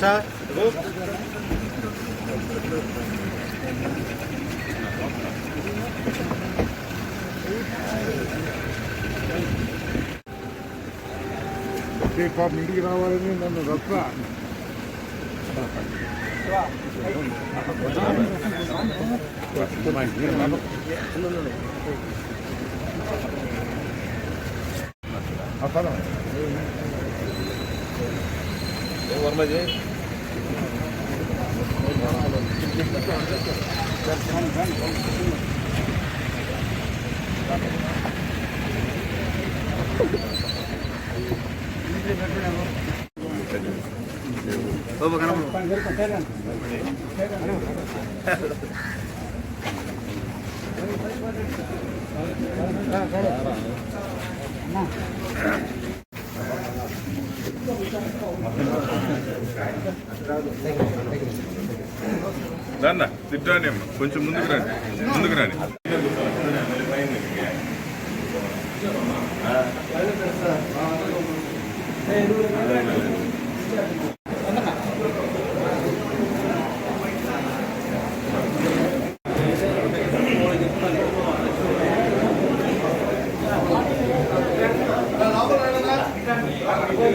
Sir పాప ఇంటికి రావాలని నన్ను రప్ప Vamos, ganamos. Ah, claro. రండి తిట్టాని అమ్మ. కొంచెం ముందుకు రండి ముందుకు రండి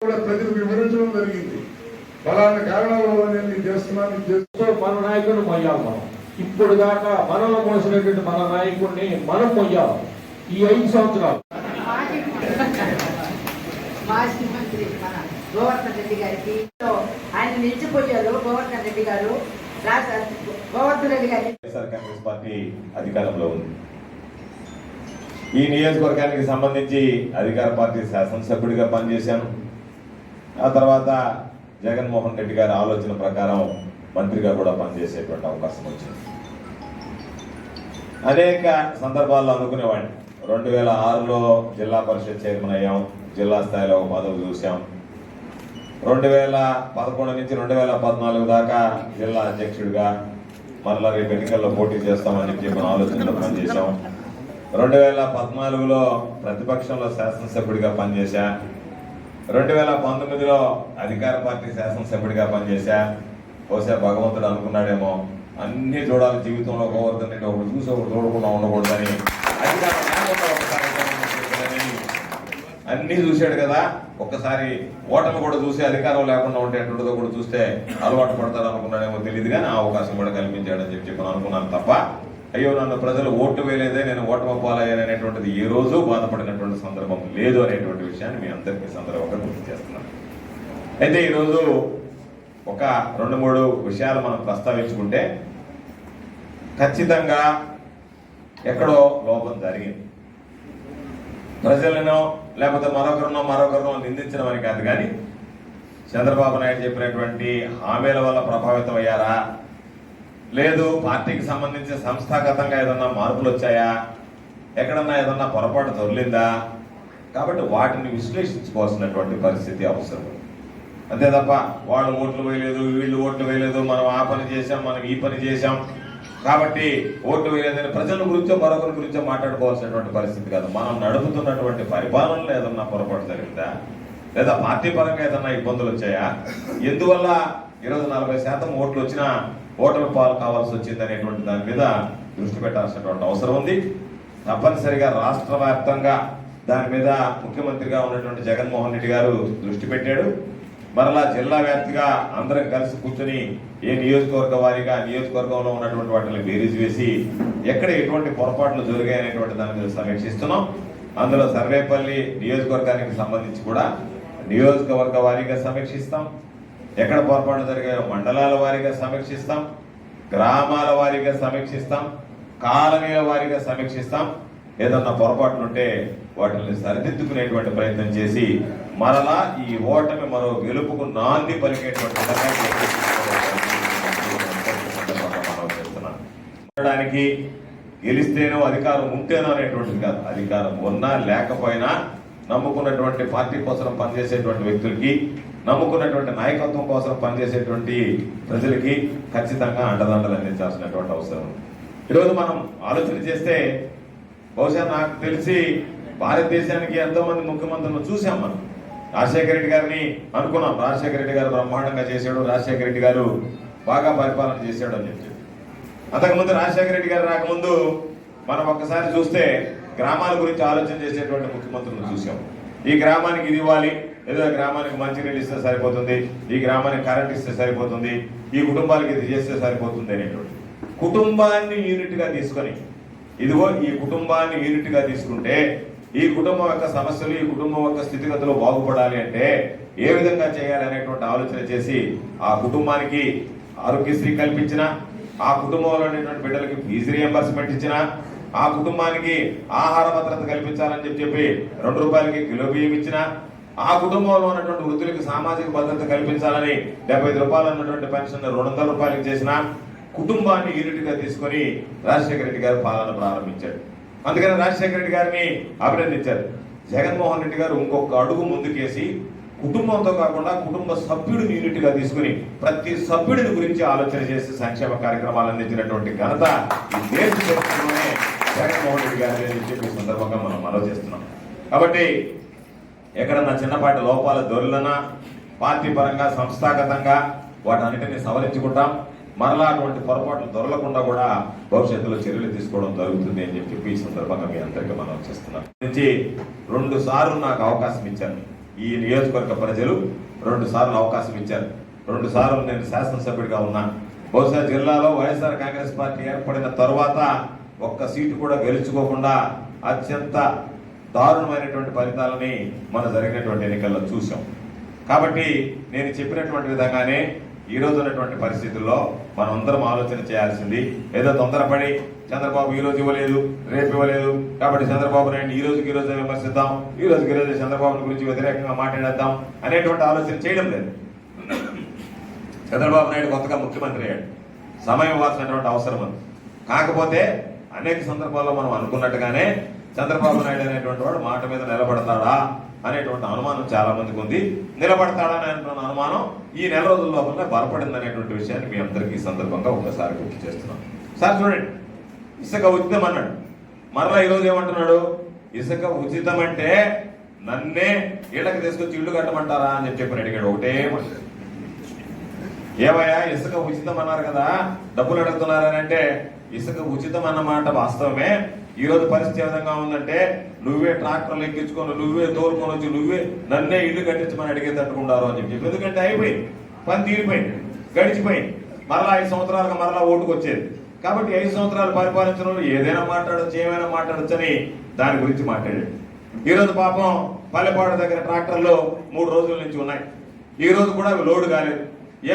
కూడా ప్రజలు వివరించడం జరిగింది ఫలానా కారణాల వల్ల నేను ఇది చేస్తున్నాను సో మన నాయకుడిని మొయ్యాలి మనం. ఇప్పుడు దాకా మనలో మోసినటువంటి మన నాయకుడిని మనం మొయ్యాలి. ఈ ఐదు సంవత్సరాలు. మాజీ మంత్రి మన గోవర్ధన్ రెడ్డి గారికి ఆయన నిలిచిపోయారు గోవర్ధన్ రెడ్డి గారు. రాజ గోవర్ధన్ రెడ్డి గారి వైఎస్ఆర్ కాంగ్రెస్ పార్టీ అధికారంలో ఉంది. ఈ నియోజకవర్గానికి సంబంధించి అధికార పార్టీ శాసనసభ్యుడిగా పనిచేశాను. ఆ తర్వాత జగన్మోహన్ రెడ్డి గారి ఆలోచన ప్రకారం మంత్రిగా కూడా పనిచేసేటువంటి అవకాశం వచ్చింది. అనేక సందర్భాల్లో అనుకునేవాడిని. రెండు వేల ఆరులో జిల్లా పరిషత్ చైర్మన్ అయ్యాం. జిల్లా స్థాయిలో ఒక పదవి చూసాం రెండు వేల పదకొండు నుంచి రెండు వేల పద్నాలుగు దాకా జిల్లా అధ్యక్షుడిగా మరలా రేపు ఎన్నికల్లో పోటీ చేస్తామని చెప్పి మన ఆలోచనలో పనిచేశాం. రెండు వేల పద్నాలుగులో ప్రతిపక్షంలో శాసనసభ్యుడిగా పనిచేశా. రెండు వేల పంతొమ్మిదిలో అధికార పార్టీ శాసనసభ్యుడిగా పనిచేశా. బహుశా భగవంతుడు అనుకున్నాడేమో. అన్ని చూడాలి జీవితంలో గోవర్ధన్ ఒకటి చూసి ఒకటి చూడకుండా ఉండకూడదని అన్నీ అన్ని చూశాడు కదా. ఒక్కసారి ఓటమి కూడా చూసి అధికారం లేకుండా ఉంటే ఎటువంటిదో కూడా చూస్తే అలవాటు పడతారు అనుకున్నాడేమో తెలియదు కానీ ఆ అవకాశం కూడా కల్పించాడని చెప్పి చెప్పి అనుకున్నాను తప్ప అయ్యో నన్ను ప్రజలు ఓటు వేయలేదే నేను ఓటమి పాలయ్యాను ఈ ఏ రోజు బాధపడినటువంటి సందర్భం లేదు అనేటువంటి విషయాన్ని మీ అందరికీ సందర్భంగా గుర్తు చేస్తున్నాను. అయితే ఈరోజు ఒక రెండు మూడు విషయాలు మనం ప్రస్తావించుకుంటే ఖచ్చితంగా ఎక్కడో లోపం జరిగింది. ప్రజలను లేకపోతే మరొకరినో మరొకరినో నిందించడం అని కాదు కానీ చంద్రబాబు నాయుడు చెప్పినటువంటి హామీల వల్ల ప్రభావితం అయ్యారా లేదు పార్టీకి సంబంధించి సంస్థాగతంగా ఏదన్నా మార్పులు వచ్చాయా? ఎక్కడన్నా ఏదన్నా పొరపాటు దొరికిందా కాబట్టి వాటిని విశ్లేషించుకోవాల్సినటువంటి పరిస్థితి అవసరం. అంతే తప్ప వాళ్ళు ఓట్లు వేయలేదు వీళ్ళు ఓట్లు వేయలేదు మనం ఆ పని చేసాం మనం ఈ పని చేసాం కాబట్టి ఓట్లు వేయలేదని ప్రజల గురించో మరొకరి గురించో మాట్లాడుకోవాల్సినటువంటి పరిస్థితి కాదు. మనం నడుపుతున్నటువంటి పరిపాలనలో ఏదన్నా పొరపాటు జరిగిందా? లేదా పార్టీ పరంగా ఏదన్నా ఇబ్బందులు వచ్చాయా? ఎందువల్ల ఈరోజు నలభై శాతం ఓట్లు వచ్చినా ఓటమి పాలు కావాల్సి వచ్చింది అనేటువంటి దాని మీద దృష్టి పెట్టాల్సినటువంటి అవసరం ఉంది. తప్పనిసరిగా రాష్ట్ర వ్యాప్తంగా దాని మీద ముఖ్యమంత్రిగా ఉన్నటువంటి జగన్మోహన్ రెడ్డి గారు దృష్టి పెట్టాడు. మరలా జిల్లా వ్యాప్తిగా అందరం కలిసి కూర్చొని ఏ నియోజకవర్గ వారీగా నియోజకవర్గంలో ఉన్నటువంటి వాటిని బేరీజ్ వేసి ఎక్కడ ఎటువంటి పొరపాట్లు జరిగాయనేటువంటి దాని మీద సమీక్షిస్తున్నాం. అందులో సర్వేపల్లి నియోజకవర్గానికి సంబంధించి కూడా నియోజకవర్గ వారీగా సమీక్షిస్తాం. ఎక్కడ పొరపాటు జరిగాయో మండలాల వారీగా సమీక్షిస్తాం గ్రామాల వారీగా సమీక్షిస్తాం కాలనీల వారీగా సమీక్షిస్తాం. ఏదన్నా పొరపాట్లుంటే వాటిని సరిదిద్దుకునేటువంటి ప్రయత్నం చేసి మరలా ఈ ఓటమి మరో గెలుపుకు నాంది పలికేటువంటి ఉండడానికి గెలిస్తేనో అధికారం ఉంటేనో అనేటువంటిది కాదు. అధికారం ఉన్నా లేకపోయినా నమ్ముకున్నటువంటి పార్టీ కోసం పనిచేసేటువంటి వ్యక్తులకి నమ్ముకున్నటువంటి నాయకత్వం కోసం పనిచేసేటువంటి ప్రజలకి ఖచ్చితంగా అండదండలు అందించాల్సినటువంటి అవసరం ఈరోజు మనం ఆలోచన చేస్తే బహుశా నాకు తెలిసి భారతదేశానికి ఎంతో మంది ముఖ్యమంత్రులను చూసాం మనం. రాజశేఖర రెడ్డి గారిని అనుకున్నాం. రాజశేఖర రెడ్డి గారు బ్రహ్మాండంగా చేశాడు రాజశేఖర రెడ్డి గారు బాగా పరిపాలన చేశాడు అని చెప్పి. అంతకుముందు రాజశేఖర రెడ్డి గారు రాకముందు మనం ఒక్కసారి చూస్తే గ్రామాల గురించి ఆలోచన చేసేటువంటి ముఖ్యమంత్రులను చూసాం. ఈ గ్రామానికి ఇది ఇవ్వాలి ఏదో గ్రామానికి మంచినీళ్ళు ఇస్తే సరిపోతుంది ఈ గ్రామానికి కరెంట్ ఇస్తే సరిపోతుంది ఈ కుటుంబాలకి ఇది చేస్తే సరిపోతుంది అనేటువంటి. కుటుంబాన్ని యూనిట్గా తీసుకొని ఇదిగో ఈ కుటుంబాన్ని యూనిట్గా తీసుకుంటే ఈ కుటుంబం యొక్క సమస్యలు ఈ కుటుంబం యొక్క స్థితిగతులు బాగుపడాలి అంటే ఏ విధంగా చేయాలి అనేటువంటి ఆలోచన చేసి ఆ కుటుంబానికి ఆరోగ్యశ్రీ కల్పించిన ఆ కుటుంబంలో ఉన్నటువంటి బిడ్డలకి ఫీజు రియంబర్స్మెంట్ ఇచ్చిన ఆ కుటుంబానికి ఆహార భద్రత కల్పించాలని చెప్పి చెప్పి రెండు రూపాయలకి కిలో బియ్యం ఇచ్చిన ఆ కుటుంబంలో ఉన్నటువంటి వృద్ధులకి సామాజిక భద్రత కల్పించాలని డెబ్బై రూపాయలు ఉన్నటువంటి పెన్షన్ రెండు వందల రూపాయలకి చేసిన కుటుంబాన్ని యూనిట్గా తీసుకొని రాజశేఖర రెడ్డి గారు పాలన ప్రారంభించాడు. అందుకని రాజశేఖర రెడ్డి గారిని అభినందించారు. జగన్మోహన్ రెడ్డి గారు ఇంకొక అడుగు ముందుకేసి కుటుంబంతో కాకుండా కుటుంబ సభ్యుడిని యూనిట్గా తీసుకుని ప్రతి సభ్యుడిని గురించి ఆలోచన చేసి సంక్షేమ కార్యక్రమాలు అందించినటువంటి ఘనత ఈ దేశ జగన్మోహన్ రెడ్డి గారి అని చెప్పి సందర్భంగా మనం మనవి చేస్తున్నాం. కాబట్టి ఎక్కడన్నా చిన్నపాటి లోపాల దొరులనా పార్టీ పరంగా సంస్థాగతంగా వాటన్నిటిని సవరించుకుంటాం. మరలా అటువంటి పొరపాట్లు దొరలకుండా కూడా భవిష్యత్తులో చర్యలు తీసుకోవడం జరుగుతుంది అని చెప్పి ఈ సందర్భంగా మీ అందరికీ మనం చేస్తున్నాం. నుంచి రెండు సార్లు నాకు అవకాశం ఇచ్చారు ఈ నియోజకవర్గ ప్రజలు. రెండు సార్లు అవకాశం ఇచ్చారు. రెండు సార్లు నేను శాసనసభ్యుడిగా ఉన్నా. బహుశా జిల్లాలో వైఎస్ఆర్ కాంగ్రెస్ పార్టీ ఏర్పడిన తర్వాత ఒక్క సీటు కూడా గెలుచుకోకుండా అత్యంత దారుణమైనటువంటి ఫలితాలని మనం జరిగినటువంటి ఎన్నికల్లో చూసాం కాబట్టి నేను చెప్పినటువంటి విధంగానే ఈ రోజు ఉన్నటువంటి పరిస్థితుల్లో మనం అందరం ఆలోచన చేయాల్సింది ఏదో తొందరపడి చంద్రబాబు ఈ రోజు ఇవ్వలేదు రేపు ఇవ్వలేదు కాబట్టి చంద్రబాబు నాయుడు ఈ రోజుకి ఈ రోజు విమర్శిద్దాం ఈ రోజుకి ఈ రోజు చంద్రబాబు గురించి వ్యతిరేకంగా మాట్లాడేద్దాం అనేటువంటి ఆలోచన చేయడం లేదు. చంద్రబాబు నాయుడు కొత్తగా ముఖ్యమంత్రి అయ్యాడు. సమయం ఇవ్వాల్సినటువంటి అవసరం ఉంది. కాకపోతే అనేక సందర్భాల్లో మనం అనుకున్నట్టుగానే చంద్రబాబు నాయుడు అనేటువంటి వాడు మాట మీద నిలబడతాడా అనేటువంటి అనుమానం చాలా మందికి ఉంది. నిలబడతాడా అనేటువంటి అనుమానం ఈ నెల రోజుల లోపల బలపడింది అనేటువంటి విషయాన్ని మీ అందరికీ ఈ సందర్భంగా ఒకసారి గుర్తు చేస్తున్నాం. సార్ చూడండి ఇసుక ఉచితం అన్నాడు. మరలా ఈరోజు ఏమంటున్నాడు? ఇసుక ఉచితం అంటే నన్నే ఇళ్ళకి తీసుకొచ్చి ఇల్లు కట్టమంటారా అని చెప్పి చెప్పి అడిగాడు. ఒకటే ఏమయ్యా ఇసుక ఉచితం అన్నారు కదా డబ్బులు అడుగుతున్నారని అంటే ఇసుక ఉచితం అన్నమాట వాస్తవమే. ఈ రోజు పరిస్థితి ఏ విధంగా ఉందంటే నువ్వే ట్రాక్టర్లు ఎక్కించుకొని నువ్వే తోలుకొని వచ్చి నువ్వే నన్నే ఇల్లు కట్టించమని అడిగే తట్టుకుంటారు అని చెప్పి ఎందుకంటే అయిపోయింది. పని తీరిపోయింది. గడిచిపోయింది. మరలా ఐదు సంవత్సరాలకు మరలా ఓటుకు వచ్చేది కాబట్టి ఐదు సంవత్సరాలు పరిపాలించడం ఏదైనా మాట్లాడచ్చు ఏమైనా మాట్లాడచ్చు అని దాని గురించి మాట్లాడాడు ఈరోజు పాపం పల్లెపాడు దగ్గర ట్రాక్టర్లు మూడు రోజుల నుంచి ఉన్నాయి. ఈ రోజు కూడా అవి లోడ్ కాలేదు.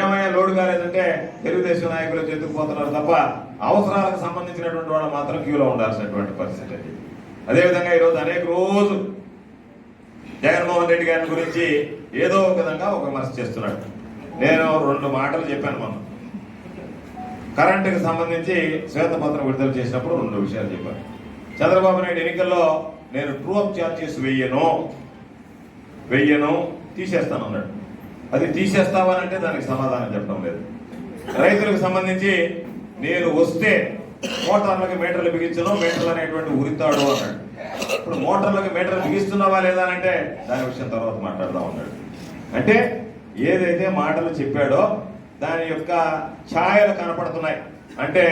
ఏమైనా లోడ్ కాలేదంటే తెలుగుదేశం నాయకులు చెతుకుపోతున్నారు తప్ప అవసరాలకు సంబంధించినటువంటి వాళ్ళు మాత్రం క్యూలో ఉండాల్సినటువంటి పరిస్థితి అది. అదేవిధంగా ఈరోజు అనేక రోజు జగన్మోహన్ రెడ్డి గారి గురించి ఏదో ఒక విధంగా ఒక విమర్శ చేస్తున్నాడు. నేను రెండు మాటలు చెప్పాను మనం కరెంటుకి సంబంధించి శ్వేతపత్రం విడుదల చేసినప్పుడు రెండు విషయాలు చెప్పాను. చంద్రబాబు నాయుడు ఎన్నికల్లో నేను ట్రూ అప్ ఛార్జెస్ వెయ్యను వెయ్యను తీసేస్తాను అన్నాడు అది తీసేస్తావా అంటే దానికి సమాధానం చెప్పడం లేదు. రైతులకు సంబంధించి నేను వస్తే మోటార్లకి మీటర్లు బిగించను మీటర్లు అనేటువంటి ఉరితాడు అన్నాడు. ఇప్పుడు మోటార్లకి మీటర్లు బిగిస్తున్నావా లేదా అని అంటే దాని విషయం తర్వాత మాట్లాడదాం అన్నాడు. అంటే ఏదైతే మాటలు చెప్పాడో దాని యొక్క ఛాయలు కనపడుతున్నాయి. అంటే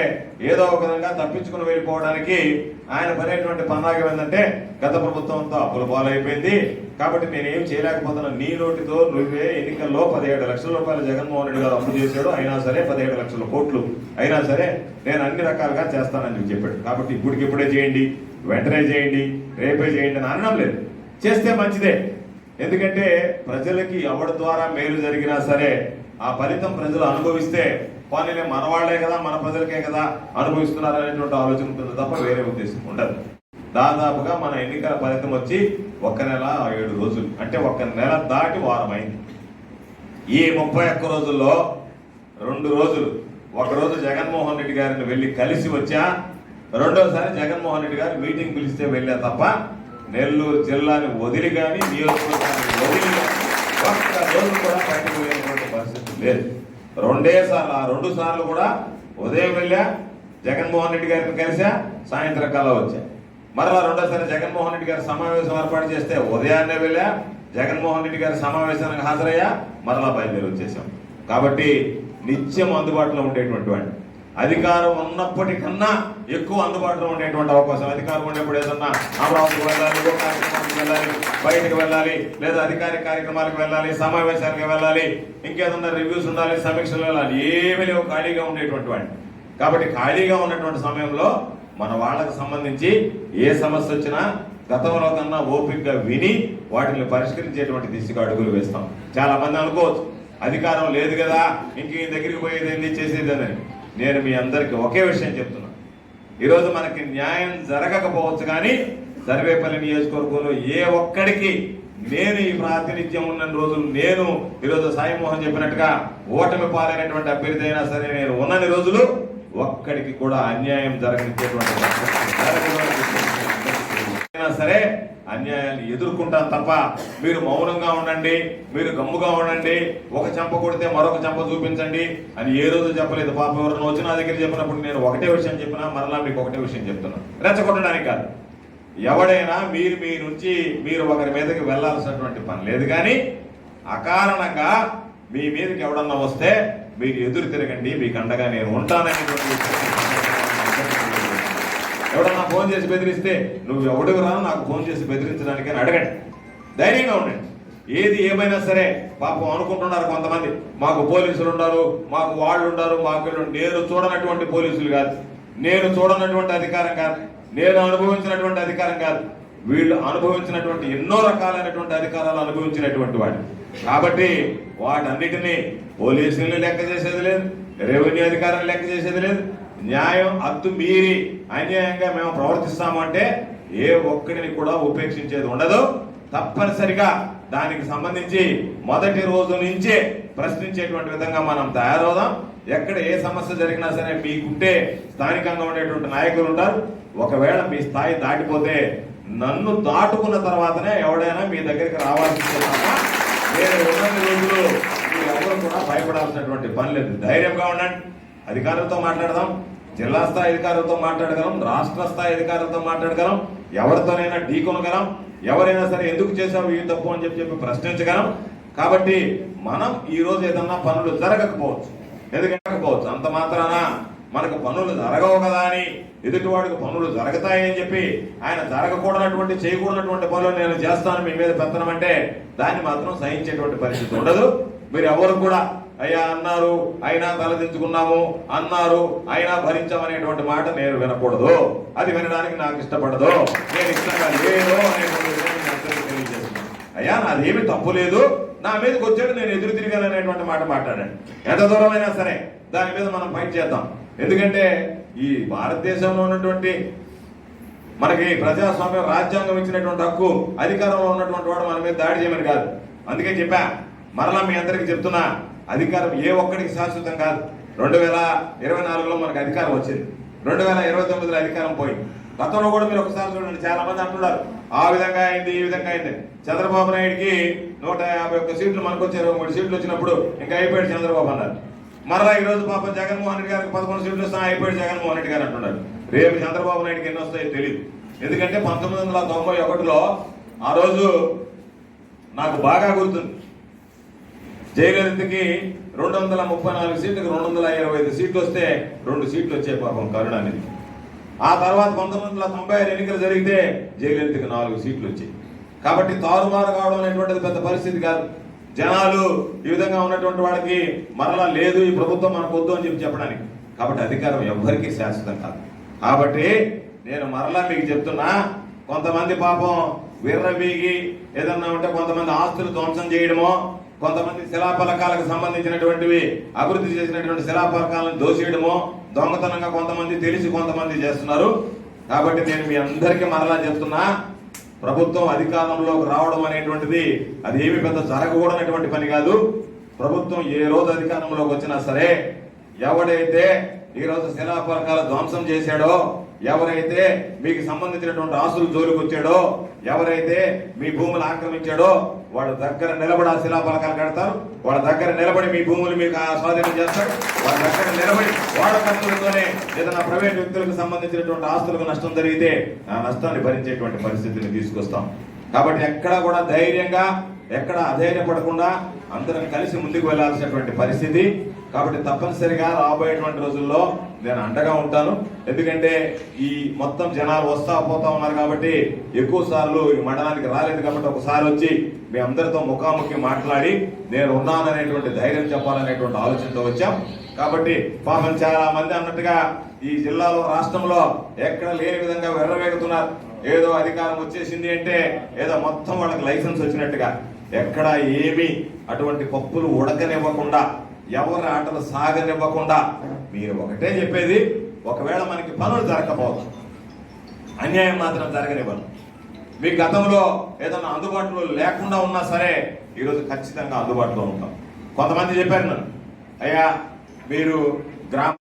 ఏదో ఒక విధంగా తప్పించుకుని వెళ్ళిపోవడానికి ఆయన పడేటువంటి పన్నాగం ఏంటంటే గత ప్రభుత్వంతో అప్పుల పాలైపోయింది. కాబట్టి నేనేం చేయలేకపోతున్నాను నీ నోటితో నువ్వే ఎన్నికల్లో పదిహేడు లక్షల రూపాయలు జగన్మోహన్ రెడ్డి గారు అప్పు చేశాడు. అయినా సరే పదిహేడు లక్షల కోట్లు. అయినా సరే నేను అన్ని రకాలుగా చేస్తానని చెప్పాడు. కాబట్టి ఇప్పటికిప్పుడే చేయండి. వెంటనే చేయండి. రేపే చేయండి అని అనడం లేదు. చేస్తే మంచిదే. ఎందుకంటే ప్రజలకి ఎవరి ద్వారా మేలు జరిగినా సరే ఆ ఫలితం ప్రజలు అనుభవిస్తే పోనీ మనవాళ్ళే కదా మన ప్రజలకే కదా అనుభవిస్తున్నారు అనేటువంటి ఆలోచన ఉంటుంది తప్ప వేరే ఉద్దేశం ఉండదు. దాదాపుగా మన ఎన్నికల ఫలితం వచ్చి ఒక నెల ఏడు రోజులు అంటే ఒక నెల దాటి వారం అయింది ఈ ముప్పై ఒక్క రోజుల్లో రెండు రోజులు ఒకరోజు జగన్మోహన్ రెడ్డి గారిని వెళ్ళి కలిసి వచ్చా రెండోసారి జగన్మోహన్ రెడ్డి గారు మీటింగ్ పిలిస్తే వెళ్ళా తప్ప నెల్లూరు జిల్లాని వదిలి కానీ నియోజకవర్గాన్ని వదిలి కానీ ఒక్క రోజు కూడా బయటకు వెళ్ళినటువంటి పరిస్థితి లేదు. రెండే సార్లు ఆ రెండు సార్లు కూడా ఉదయం వెళ్ళా జగన్మోహన్ రెడ్డి గారిని కలిసా సాయంత్రం కల్లా వచ్చా. మరలా రెండోసారి జగన్మోహన్ రెడ్డి గారి సమావేశం ఏర్పాటు చేస్తే ఉదయాన్నే వెళ్ళా జగన్మోహన్ రెడ్డి గారి సమావేశానికి హాజరయ్యా మరలా బయలుదేరి వచ్చేసాం కాబట్టి నిత్యం అందుబాటులో ఉండేటువంటి వాడిని. అధికారం ఉన్నప్పటికన్నా ఎక్కువ అందుబాటులో ఉండేటువంటి అవకాశం. అధికారం ఉండేప్పుడు ఏదన్నా అమరావతికి వెళ్ళాలి కార్యక్రమానికి వెళ్ళాలి బయటకు వెళ్ళాలి లేదా అధికారిక కార్యక్రమాలకు వెళ్ళాలి సమావేశానికి వెళ్ళాలి ఇంకేదన్నా రివ్యూస్ ఉండాలి సమీక్షలు వెళ్ళాలి ఏమీ లేవు. ఖాళీగా ఉండేటువంటి వాడిని. కాబట్టి ఖాళీగా ఉన్నటువంటి సమయంలో మన వాళ్ళకు సంబంధించి ఏ సమస్య వచ్చినా గతంలో కన్నా ఓపికగా విని వాటిని పరిష్కరించేటువంటి దిశగా అడుగులు వేస్తాం. చాలా మంది అనుకోవచ్చు అధికారం లేదు కదా ఇంక దగ్గరికి పోయేది ఏంది చేసేది అని. నేను మీ అందరికి ఒకే విషయం చెప్తున్నా. ఈరోజు మనకి న్యాయం జరగకపోవచ్చు కానీ సర్వేపల్లి నియోజకవర్గంలో ఏ ఒక్కడికి నేను ఈ ప్రాతినిధ్యం ఉన్న రోజులు నేను ఈరోజు సాయిమోహన్ చెప్పినట్టుగా ఓటమి పాలైనటువంటి అభ్యర్థి అయినా సరే నేను ఉన్నన్ని రోజులు ఒక్కడికి కూడా అన్యాయం జరగనిచ్చేటువంటి సరే అన్యాయాన్ని ఎదుర్కొంటాను తప్ప మీరు మౌనంగా ఉండండి మీరు గమ్ముగా ఉండండి ఒక చెంప కొడితే మరొక చెంప చూపించండి అని ఏ రోజు చెప్పలేదు. పాప ఎవరైనా వచ్చి నా దగ్గర చెప్పినప్పుడు నేను ఒకటే విషయం చెప్పినా మరలా మీకు ఒకటే విషయం చెప్తున్నా. రెచ్చగొట్టడానికి కాదు. ఎవడైనా మీరు మీ నుంచి మీరు ఒకరి మీదకి వెళ్ళాల్సినటువంటి పని లేదు కానీ అకారణంగా మీ మీదకి ఎవడన్నా వస్తే మీరు ఎదురు తిరగండి మీకు అండగా నేను ఉంటాననేటువంటి ఎవడన్నా ఫోన్ చేసి బెదిరిస్తే నువ్వు ఎవడికి రాను నాకు ఫోన్ చేసి బెదిరించడానికి అని అడగండి. ధైర్యంగా ఉండండి. ఏది ఏమైనా సరే పాపం అనుకుంటున్నారు కొంతమంది. మాకు పోలీసులు ఉన్నారు మాకు వాళ్ళు ఉన్నారు మాకు నేను చూడనటువంటి పోలీసులు కాదు. నేను చూడనటువంటి అధికారం కాదు. నేను అనుభవించినటువంటి అధికారం కాదు. వీళ్ళు అనుభవించినటువంటి ఎన్నో రకాలైనటువంటి అధికారాలు అనుభవించినటువంటి వాడు. కాబట్టి వాటన్నిటినీ పోలీసుల్ని లెక్క చేసేది లేదు రెవెన్యూ అధికారం లెక్క చేసేది లేదు న్యాయం అద్దు మీరి. అన్యాయంగా మేము ప్రవర్తిస్తాము అంటే ఏ ఒక్కడిని కూడా ఉపేక్షించేది ఉండదు. తప్పనిసరిగా దానికి సంబంధించి మొదటి రోజు నుంచే ప్రశ్నించేటువంటి విధంగా మనం తయారవుదాం. ఎక్కడ ఏ సమస్య జరిగినా సరే మీకుంటే స్థానికంగా ఉండేటువంటి నాయకులు ఉంటారు. ఒకవేళ మీ స్థాయి దాటిపోతే నన్ను దాటుకున్న తర్వాతనే ఎవడైనా మీ దగ్గరికి రావాల్సింది నేను ఉన్నన్ని రోజులు మీరు ఎవరు కూడా భయపడాల్సినటువంటి పని లేదు. ధైర్యంగా ఉండండి. అధికారులతో మాట్లాడదాం. జిల్లా స్థాయి అధికారులతో మాట్లాడగలం రాష్ట్ర స్థాయి అధికారులతో మాట్లాడగలం ఎవరితోనైనా ఢీకొనగలం ఎవరైనా సరే ఎందుకు చేసావు ఈ తప్పు అని చెప్పి చెప్పి ప్రశ్నించగలం. కాబట్టి మనం ఈ రోజు ఏదన్నా పనులు జరగకపోవచ్చు. ఎదగకపోవచ్చు. అంత మాత్రాన మనకు పనులు జరగవు కదా అని ఎదుటివాడికి పనులు జరుగుతాయని చెప్పి ఆయన జరగకూడనటువంటి చేయకూడనటువంటి పనులు నేను చేస్తాను. మీ మీద పెత్తనం అంటే దాన్ని మాత్రం సహించేటువంటి పరిస్థితి ఉండదు. మీరు ఎవరు కూడా అయ్యా అన్నారు అయినా తలదించుకున్నాము. అన్నారు అయినా భరించామనేటువంటి మాట నేను వినకూడదు. అది వినడానికి నాకు ఇష్టపడదు. నేను ఇష్టంగా లేదు తెలియజేస్తున్నాను. అయ్యా నాదేమి తప్పు లేదు. నా మీదకి వచ్చాడు నేను ఎదురు తిరిగాను అనేటువంటి మాట మాట్లాడండి. ఎంత దూరమైనా సరే దాని మీద మనం ఫైట్ చేద్దాం. ఎందుకంటే ఈ భారతదేశంలో ఉన్నటువంటి మనకి ప్రజాస్వామ్యం రాజ్యాంగం ఇచ్చినటువంటి హక్కు అధికారంలో ఉన్నటువంటి వాడు మన మీద దాడి చేయమని కాదు. అందుకే చెప్పా మరలా మీ అందరికి చెప్తున్నా అధికారం ఏ ఒక్కడికి శాశ్వతం కాదు. రెండు వేల ఇరవై నాలుగులో మనకు అధికారం వచ్చింది. రెండు వేల ఇరవై తొమ్మిదిలో అధికారం పోయింది. గతంలో కూడా మీరు ఒకసారి చూడండి చాలా మంది అంటున్నారు ఆ విధంగా అయింది ఈ విధంగా అయింది. చంద్రబాబు నాయుడికి నూట యాభై ఒక్క సీట్లు మనకు వచ్చి ఇరవై మూడు సీట్లు వచ్చినప్పుడు ఇంకా అయిపోయాడు చంద్రబాబు అన్నారు. మరలా ఈరోజు పాపం జగన్మోహన్ రెడ్డి గారికి పదకొండు సీట్లు వస్తా అయిపోయాడు జగన్మోహన్ రెడ్డి గారు అంటున్నారు. రేపు చంద్రబాబు నాయుడికి ఎన్ని వస్తాయో తెలియదు ఎందుకంటే పంతొమ్మిది వందల తొంభై ఒకటిలో ఆ రోజు నాకు బాగా గుర్తుంది. జయలలితకి రెండు వందల ముప్పై నాలుగు సీట్లకు రెండు వందల ఇరవై ఐదు సీట్లు వస్తే రెండు సీట్లు వచ్చే పాపం కరుణానిధి. ఆ తర్వాత పంతొమ్మిది వందల తొంభై ఆరు ఎన్నికలు జరిగితే జయలలితకి నాలుగు సీట్లు వచ్చాయి కాబట్టి తారుమారు కావడం అనేటువంటిది పెద్ద పరిస్థితి కాదు. జనాలు ఈ విధంగా ఉన్నటువంటి వాళ్ళకి మరలా లేదు ఈ ప్రభుత్వం మనకు వద్దు అని చెప్పి చెప్పడానికి. కాబట్టి అధికారం ఎవ్వరికీ శాశ్వతం కాదు. కాబట్టి నేను మరలా మీకు చెప్తున్నా కొంతమంది పాపం విర్రవీగి ఏదన్నా ఉంటే కొంతమంది ఆస్తులు ధ్వంసం చేయడమో కొంతమంది శిలాఫలకాలకు సంబంధించినటువంటివి అభివృద్ధి చేసినటువంటి శిలాఫలకాలను దోసేయడమో దొంగతనంగా కొంతమంది తెలిసి కొంతమంది చేస్తున్నారు. కాబట్టి నేను మీ అందరికీ మరలా చెప్తున్నా ప్రభుత్వం అధికారంలోకి రావడం అనేటువంటిది అది ఏమి పెద్ద జరగకూడనటువంటి పని కాదు. ప్రభుత్వం ఏ రోజు అధికారంలోకి వచ్చినా సరే ఎవడైతే ఈరోజు శిలాఫలకాలు ధ్వంసం చేశాడో ఎవరైతే మీకు సంబంధించినటువంటి ఆస్తులు జోలికి వచ్చాడో ఎవరైతే మీ భూములు ఆక్రమించాడో వాళ్ళ దగ్గర నిలబడి ఆ శిలాఫలకాలు కడతారు. వాళ్ళ దగ్గర నిలబడి మీ భూములు మీకు ఆ స్వాధీనం చేస్తారు. వాళ్ళ దగ్గర నిలబడి వాళ్ళ ఖర్చులతోనే ఏదైనా ప్రైవేట్ వ్యక్తులకు సంబంధించినటువంటి ఆస్తులకు నష్టం జరిగితే ఆ నష్టాన్ని భరించేటువంటి పరిస్థితిని తీసుకొస్తాం. కాబట్టి ఎక్కడా కూడా ధైర్యంగా ఎక్కడ అధైర్యపడకుండా అందరం కలిసి ముందుకు వెళ్ళాల్సినటువంటి పరిస్థితి. కాబట్టి తప్పనిసరిగా రాబోయేటువంటి రోజుల్లో నేను అండగా ఉంటాను. ఎందుకంటే ఈ మొత్తం జనాలు వస్తా పోతా ఉన్నారు కాబట్టి ఎక్కువ సార్లు ఈ మండలానికి రాలేదు కాబట్టి ఒకసారి వచ్చి మీ అందరితో ముఖాముఖి మాట్లాడి నేను ఉన్నాననేటువంటి ధైర్యం చెప్పాలనేటువంటి ఆలోచనతో వచ్చాం. కాబట్టి పాపం చాలా మంది అన్నట్టుగా ఈ జిల్లాలో రాష్ట్రంలో ఎక్కడ లేని విధంగా వెర్రవేగుతున్నారు. ఏదో అధికారం వచ్చేసింది అంటే ఏదో మొత్తం వాళ్ళకి లైసెన్స్ వచ్చినట్టుగా. ఎక్కడ ఏమి అటువంటి పప్పులు ఉడకనివ్వకుండా ఎవరి ఆటలు సాగనివ్వకుండా? మీరు ఒకటే చెప్పేది ఒకవేళ మనకి పనులు జరగకపోవచ్చు అన్యాయం మాత్రం జరగనివ్వను మీ గతంలో ఏదైనా అందుబాటులో లేకుండా ఉన్నా సరే ఈరోజు ఖచ్చితంగా అందుబాటులో ఉంటాం. కొంతమంది చెప్పారు నన్ను అయ్యా మీరు గ్రామ